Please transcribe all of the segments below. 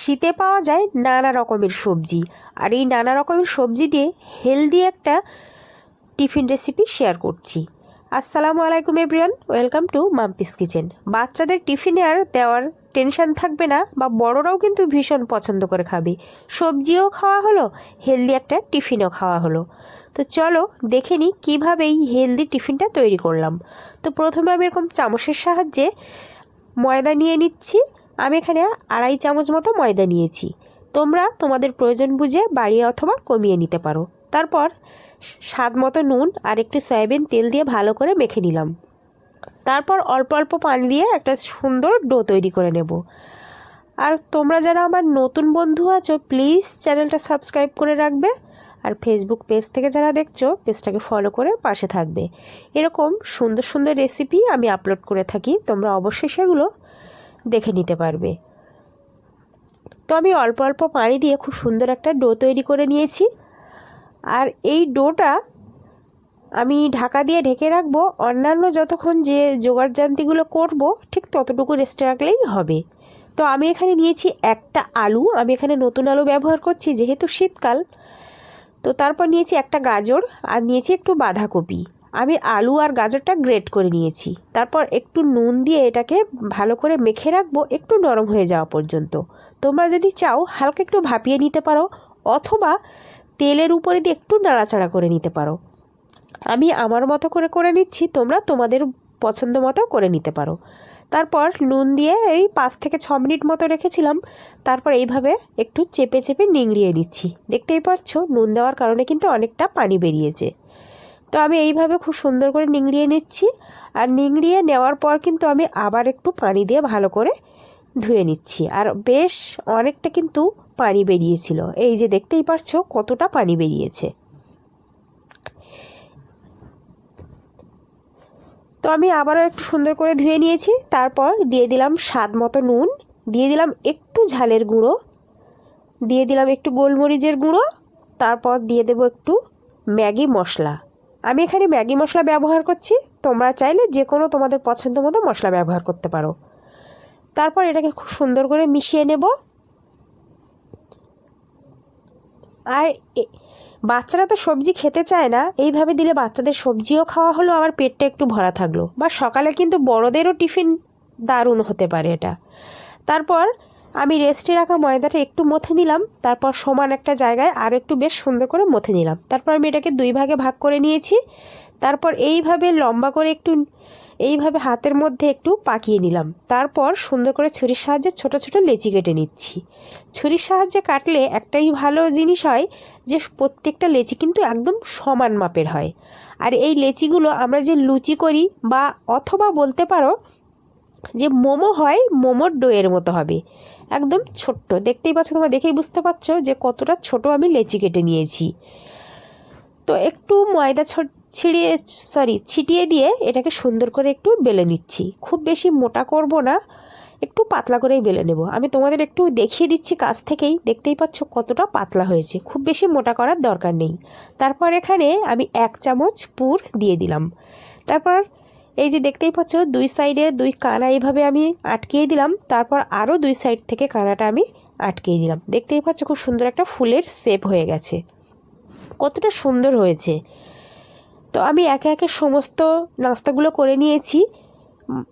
শীতে পাওয়া যায় নানা রকমের সবজি। আর এই নানা রকমের সবজি দিয়ে হেলদি একটা টিফিন রেসিপি শেয়ার করছি। আসসালামু আলাইকুম everyone welcome to Mampi's kitchen বাচ্চাদের টিফিনে আর দেওয়ার টেনশন থাকবে না বা বড়রাও কিন্তু ভীষণ পছন্দ করে খাবে। সবজিও খাওয়া হলো হেলদি একটা টিফিনও খাওয়া হলো। তো চলো দেখে নিই কীভাবে এই হেলদি টিফিনটা তৈরি করলাম। তো প্রথমে আমি এরকম চামচের সাহায্যে ময়দা নিয়ে নিচ্ছি। আমি এখানে আড়াই চামচ মতো ময়দা নিয়েছি। তোমরা তোমাদের প্রয়োজন বুঝে বাড়িয়ে অথবা কমিয়ে নিতে পারো। তারপর স্বাদ মতো নুন আর একটু সয়াবিন তেল দিয়ে ভালো করে মেখে নিলাম। তারপর অল্প অল্প পানি দিয়ে একটা সুন্দর ডো তৈরি করে নেব। আর তোমরা যারা আমার নতুন বন্ধু আছো প্লিজ চ্যানেলটা সাবস্ক্রাইব করে রাখবে। আর ফেসবুক পেজ থেকে যারা দেখছ পেজটাকে ফলো করে পাশে থাকবে। এরকম সুন্দর সুন্দর রেসিপি আমি আপলোড করে থাকি, তোমরা অবশ্যই সেগুলো দেখে নিতে পারবে। তো আমি অল্প অল্প পানি দিয়ে খুব সুন্দর একটা ডো তৈরি করে নিয়েছি। আর এই ডোটা আমি ঢাকা দিয়ে ঢেকে রাখব। অন্যান্য যতক্ষণ যে জোগাড় জান্তিগুলো করব, ঠিক ততটুকু রেস্টে রাখলেই হবে। তো আমি এখানে নিয়েছি একটা আলু। আমি এখানে নতুন আলু ব্যবহার করছি, যেহেতু শীতকাল। তো তারপর নিয়েছি একটা গাজর আর নিয়েছি একটু বাঁধাকপি। আমি আলু আর গাজরটা গ্রেট করে নিয়েছি। তারপর একটু নুন দিয়ে এটাকে ভালো করে মেখে রাখব একটু নরম হয়ে যাওয়া পর্যন্ত। তোমরা যদি চাও হালকা একটু ভাপিয়ে নিতে পারো অথবা তেলের উপরে দিয়ে একটু নাড়াচাড়া করে নিতে পারো। আমি আমার মতো করে করে নিচ্ছি, তোমরা তোমাদের পছন্দ মতো করে নিতে পারো। তারপর নুন দিয়ে এই পাঁচ থেকে ছ মিনিট মতো রেখেছিলাম। তারপর এইভাবে একটু চেপে চেপে নিংড়িয়ে নিচ্ছি। দেখতেই পাচ্ছ, নুন দেওয়ার কারণে কিন্তু অনেকটা পানি বেরিয়েছে। তো আমি এইভাবে খুব সুন্দর করে নিংড়িয়ে নিচ্ছি আর নিংড়িয়ে নেওয়ার পর কিন্তু আমি আবার একটু পানি দিয়ে ভালো করে ধুয়ে নিচ্ছি। আর বেশ অনেকটা কিন্তু পানি বেরিয়েছিল। এই যে দেখতেই পারছ কতটা পানি বেরিয়েছে। তো আমি আবারও একটু সুন্দর করে ধুয়ে নিয়েছি। তারপর দিয়ে দিলাম স্বাদ মতো নুন, দিয়ে দিলাম একটু ঝালের গুঁড়ো, দিয়ে দিলাম একটু গোলমরিচের গুঁড়ো, তারপর দিয়ে দেবো একটু ম্যাগি মশলা। আমি এখানে ম্যাগি মশলা ব্যবহার করছি, তোমরা চাইলে যে কোনো তোমাদের পছন্দ মতো মশলা ব্যবহার করতে পারো। তারপর এটাকে খুব সুন্দর করে মিশিয়ে নেব। আর বাচ্চারা তো সবজি খেতে চায় না, এইভাবে দিলে বাচ্চাদের সবজিও খাওয়া হলো, আমার পেটটা একটু ভরা থাকল। বা সকালে কিন্তু বড়দেরও টিফিন দারুণ হতে পারে এটা। তারপর আমি রেস্টে রাখা ময়দাটা একটু মথে নিলাম, তারপর সমান একটা জায়গায় আরও একটু বেশ সুন্দর করে মথে নিলাম। তারপর আমি এটাকে দুই ভাগে ভাগ করে নিয়েছি। তারপর এইভাবে লম্বা করে একটু, এইভাবে হাতের মধ্যে একটু পাকিয়ে নিলাম। তারপর সুন্দর করে ছুরির সাহায্যে ছোট ছোট লেচি কেটে নিচ্ছি। ছুরির সাহায্যে কাটলে একটাই ভালো জিনিস হয় যে প্রত্যেকটা লেচি কিন্তু একদম সমান মাপের হয়। আর এই লেচিগুলো আমরা যে লুচি করি বা অথবা বলতে পারো যে মোমো হয়, মোমোর ডোয়ের মতো হবে। একদম ছোট্ট। দেখতেই পাচ্ছ, তোমরা দেখেই বুঝতে পারছ যে কতটা ছোট আমি লেচি কেটে নিয়েছি। তো একটু ময়দা ছিঁড়িয়ে, সরি, ছিটিয়ে দিয়ে এটাকে সুন্দর করে একটু বেলে নিচ্ছি। খুব বেশি মোটা করব না, একটু পাতলা করেই বেলে নেব। আমি তোমাদের একটু দেখিয়ে দিচ্ছি কাছ থেকেই, দেখতেই পাচ্ছ কতটা পাতলা হয়েছে। খুব বেশি মোটা করার দরকার নেই। তারপর এখানে আমি এক চামচ পুর দিয়ে দিলাম। তারপর এই যে দেখতেই পাচ্ছ, দুই সাইডের দুই কানা এইভাবে আমি আটকিয়ে দিলাম, তারপর আরও দুই সাইড থেকে কানাটা আমি আটকিয়ে দিলাম। দেখতেই পাচ্ছ খুব সুন্দর একটা ফুলের শেপ হয়ে গেছে। কতটা সুন্দর হয়েছে। তো আমি একে একে সমস্ত নাস্তাগুলো করে নিয়েছি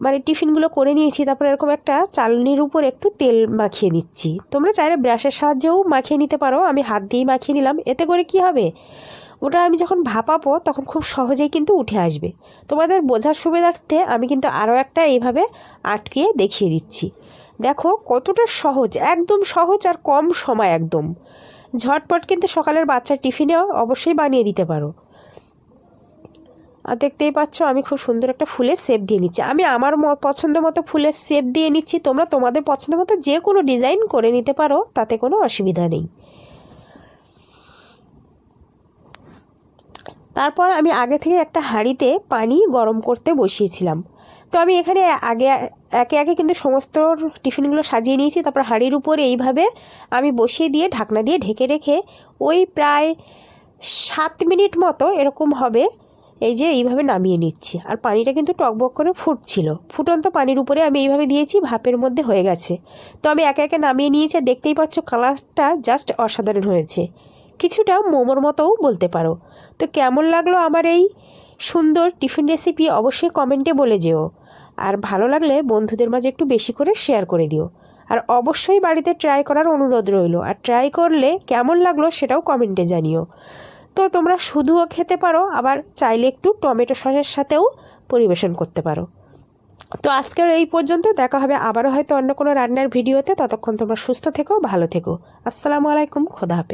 মানে টিফিনগুলো করে নিয়েছি, তারপর এরকম একটা চালনির উপর একটু তেল মাখিয়ে নিচ্ছি। তোমরা চাইলে ব্রাশের সাহায্যেও মাখিয়ে নিতে পারো, আমি হাত দিয়েই মাখিয়ে নিলাম। এতে করে কি হবে? ওটা আমি যখন ভাপাবো, তখন খুব সহজেই কিন্তু উঠে আসবে। তোমাদের বোঝার সুবিধার্থে আমি কিন্তু আরও একটা এইভাবে আটকিয়ে দেখিয়ে দিচ্ছি। দেখো কতটা সহজ, একদম সহজ আর কম সময় একদম। ঝটপট কিন্তু সকালের বাচ্চার টিফিনেও অবশ্যই বানিয়ে দিতে পারো। আর দেখতেই পাচ্ছ আমি খুব সুন্দর একটা ফুলের শেপ দিয়ে নিচ্ছি। আমি আমার পছন্দ মতো ফুলের শেপ দিয়ে নিচ্ছি। তোমরা তোমাদের পছন্দ মতো যে কোনো ডিজাইন করে নিতে পারো, তাতে কোনো অসুবিধা নেই। তারপর আমি আগে থেকে একটা হাঁড়িতে পানি গরম করতে বসিয়েছিলাম। তো আমি এখানে আগে, একে একে কিন্তু সমস্ত টিফিনগুলো সাজিয়ে নিয়েছি। তারপর হাঁড়ির উপরে এইভাবে আমি বসিয়ে দিয়ে ঢাকনা দিয়ে ঢেকে রেখে ওই প্রায় সাত মিনিট মতো এরকম হবে এই যে এইভাবে নামিয়ে নিচ্ছি। আর পানিটা কিন্তু টকবক করে ফুটছিল। ফুটন্ত পানির উপরে আমি এইভাবে দিয়েছি, ভাপের মধ্যে হয়ে গেছে। তো আমি একে একে নামিয়ে নিয়েছি। দেখতেই পাচ্ছ কালারটা জাস্ট অসাধারণ হয়েছে। কিছুটা মোমোর মতোও বলতে পারো। তো কেমন লাগল আমার এই সুন্দর টিফিন রেসিপি অবশ্যই কমেন্টে বলে যেও। আর ভালো লাগলে বন্ধুদের মাঝে একটু বেশি করে শেয়ার করে দিও। আর অবশ্যই বাড়িতে ট্রাই করার অনুরোধ রইল। আর ট্রাই করলে কেমন লাগল সেটাও কমেন্টে জানিও। তো তোমরা শুধুও খেতে পারো, আবার চাইলে একটু টমেটো সসের সাথেও পরিবেশন করতে পারো। তো আজকের এই পর্যন্ত দেখা হবে আবারও হয়তো অন্য কোনো রান্নার ভিডিওতে। ততক্ষণ তোমরা সুস্থ থেকো, ভালো থেকো। আসসালামু আলাইকুম, খোদা হাফেজ।